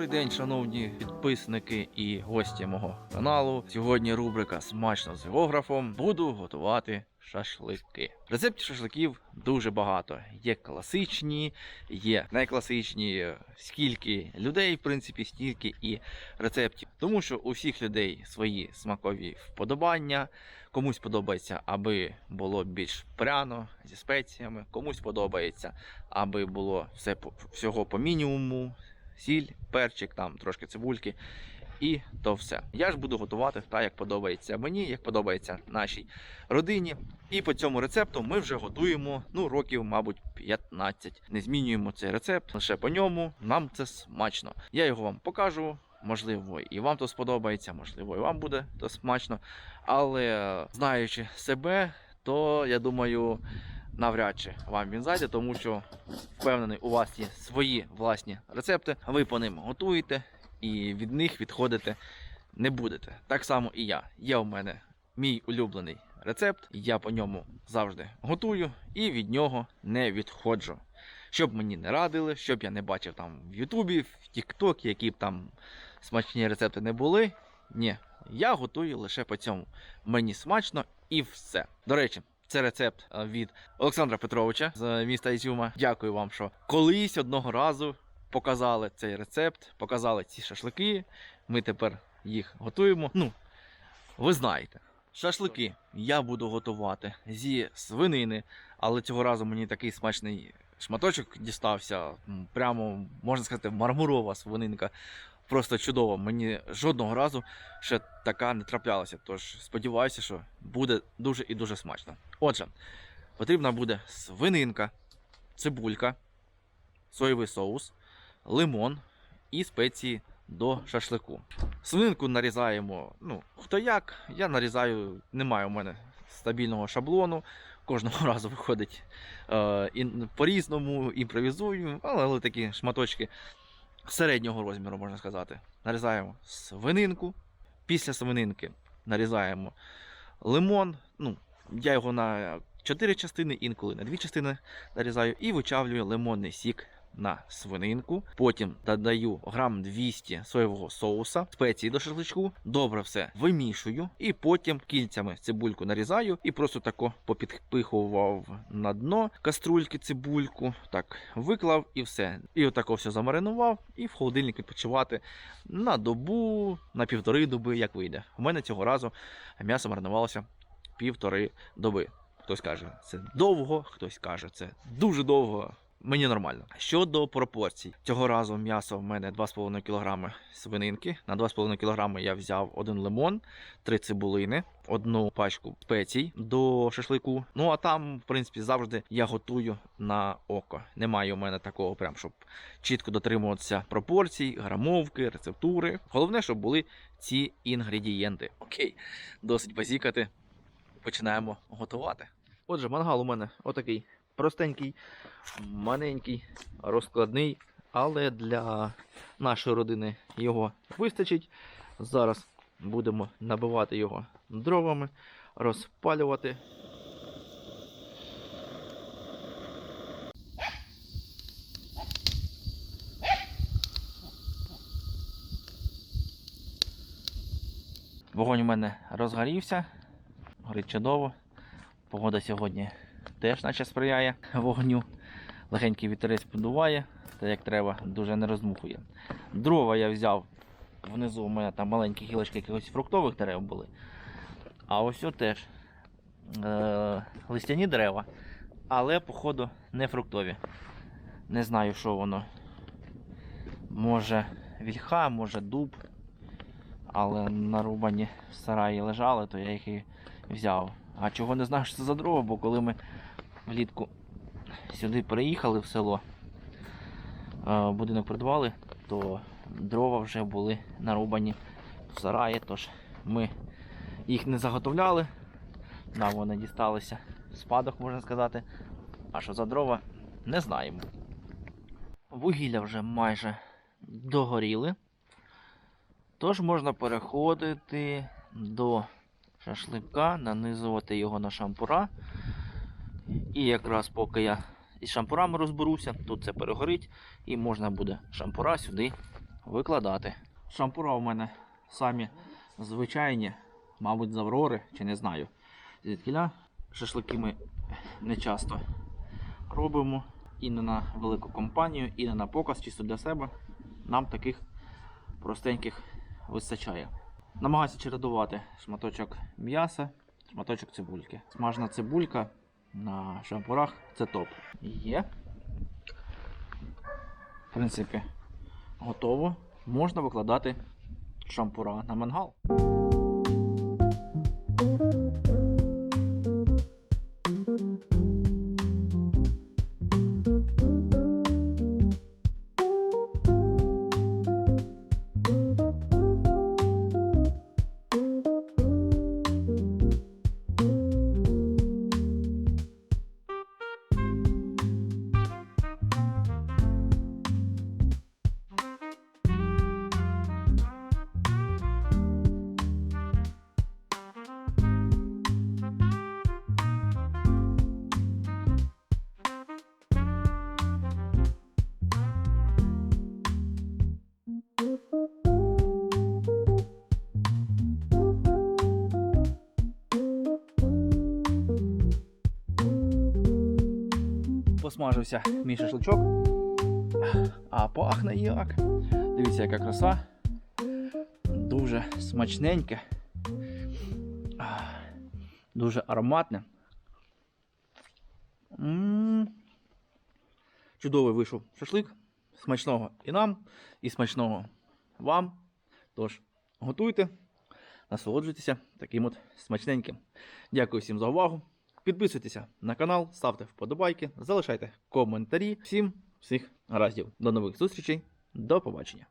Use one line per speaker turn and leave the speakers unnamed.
Добрий день, шановні підписники і гості мого каналу. Сьогодні рубрика Смачно з географом. Буду готувати шашлики. Рецептів шашликів дуже багато. Є класичні, є найкласичні. Скільки людей, в принципі, стільки і рецептів. Тому що у всіх людей свої смакові вподобання. Комусь подобається, аби було більш пряно зі спеціями, комусь подобається, аби було все по- всього по мінімуму, сіль, перчик, там трошки цибульки. І то все. Я ж буду готувати так, як подобається мені, як подобається нашій родині. І по цьому рецепту ми вже готуємо ну, років, мабуть, 15. Не змінюємо цей рецепт лише по ньому. Нам це смачно. Я його вам покажу. Можливо, і вам то сподобається, можливо, і вам буде то смачно. Але знаючи себе, то я думаю, навряд чи вам він зайде, тому що впевнений, у вас є свої власні рецепти. Ви по ним готуєте і від них відходити не будете. Так само і я. Є у мене мій улюблений рецепт, я по ньому завжди готую і від нього не відходжу. Щоб мені не радили, щоб я не бачив там в Ютубі, в Тіктокі, які б там смачні рецепти не були. Ні, я готую лише по цьому. Мені смачно і все. До речі, це рецепт е, від Олександра Петровича з міста Ізюма. Дякую вам, що колись одного разу показали цей рецепт, показали ці шашлики. Ми тепер їх готуємо. Ну, ви знаєте. Шашлики я буду готувати зі свинини, але цього разу мені такий смачний шматочок дістався. Прямо, можна сказати, мармурова свининка. Просто чудово. Мені жодного разу ще така не траплялася. Тож сподіваюся, що буде дуже і дуже смачно. Отже, потрібна буде свининка, цибулька, соєвий соус, лимон і спеції до шашлику. Свининку нарізаємо, ну, хто як. Я нарізаю, немає у мене стабільного шаблону. Кожного разу виходить е, по-різному, імпровізую, але, але такі шматочки середнього розміру, можна сказати. Нарізаємо свининку. Після свининки нарізаємо лимон. Ну, я його на 4 частини, інколи на 2 частини нарізаю і вичавлюю лимонний сік на свининку. Потім додаю грам 200 соєвого соуса, спеції до шашличку. Добре все вимішую. І потім кільцями цибульку нарізаю і просто тако попідпихував на дно каструльки цибульку. Так, виклав і все. І отако все замаринував, і в холодильник відпочивати на добу, на півтори доби, як вийде. У мене цього разу м'ясо маринувалося півтори доби. Хтось каже, це довго, хтось каже, це дуже довго. Мені нормально. Щодо пропорцій, цього разу м'ясо в мене 2,5 кг свининки. На 2,5 кг я взяв один лимон, три цибулини, одну пачку спецій до шашлику. Ну а там, в принципі, завжди я готую на око. Немає у мене такого, прям щоб чітко дотримуватися пропорцій, грамовки, рецептури. Головне, щоб були ці інгредієнти. Окей, досить базікати. Починаємо готувати. Отже, мангал у мене отакий простенький, маленький, розкладний, але для нашої родини його вистачить. Зараз будемо набивати його дровами, розпалювати. Вогонь у мене розгорівся, горить чудово. Погода сьогодні теж наче сприяє вогню. Легенький вітерець подуває, та як треба, дуже не роздмухує. Дрова я взяв внизу у мене там маленькі гілочки якихось фруктових дерев були. А ось теж е- листяні дерева, але, походу, не фруктові. Не знаю, що воно. Може вільха, може дуб. Але нарубані в сараї лежали, то я їх і взяв. А чого не знаю, що це за дрова, бо коли ми влітку сюди приїхали в село, е, будинок придбали, то дрова вже були нарубані в сараї, тож ми їх не заготовляли. Нам вони дісталися в спадок, можна сказати. А що за дрова, не знаємо. Вугілля вже майже догоріли. Тож можна переходити до шашлика, нанизувати його на шампура. І якраз поки я із шампурами розберуся, тут це перегорить, і можна буде шампура сюди викладати. Шампура у мене самі звичайні, мабуть, з Аврори, чи не знаю. Звідкіля шашлики ми не часто робимо і не на велику компанію, і не на показ, чисто для себе. Нам таких простеньких вистачає. Намагаюся чередувати шматочок м'яса, шматочок цибульки. Смажена цибулька на шампурах це топ. Є. В принципі, готово. Можна викладати шампура на мангал. Посмажився мій шашличок. А пахне як. Дивіться, яка краса. Дуже смачненьке. Дуже ароматне. Чудовий вийшов шашлик. Смачного і нам, і смачного вам. Тож, готуйте, насолоджуйтеся таким от смачненьким. Дякую всім за увагу. Підписуйтеся на канал, ставте вподобайки, залишайте коментарі. Всім всіх гараздів. До нових зустрічей. До побачення.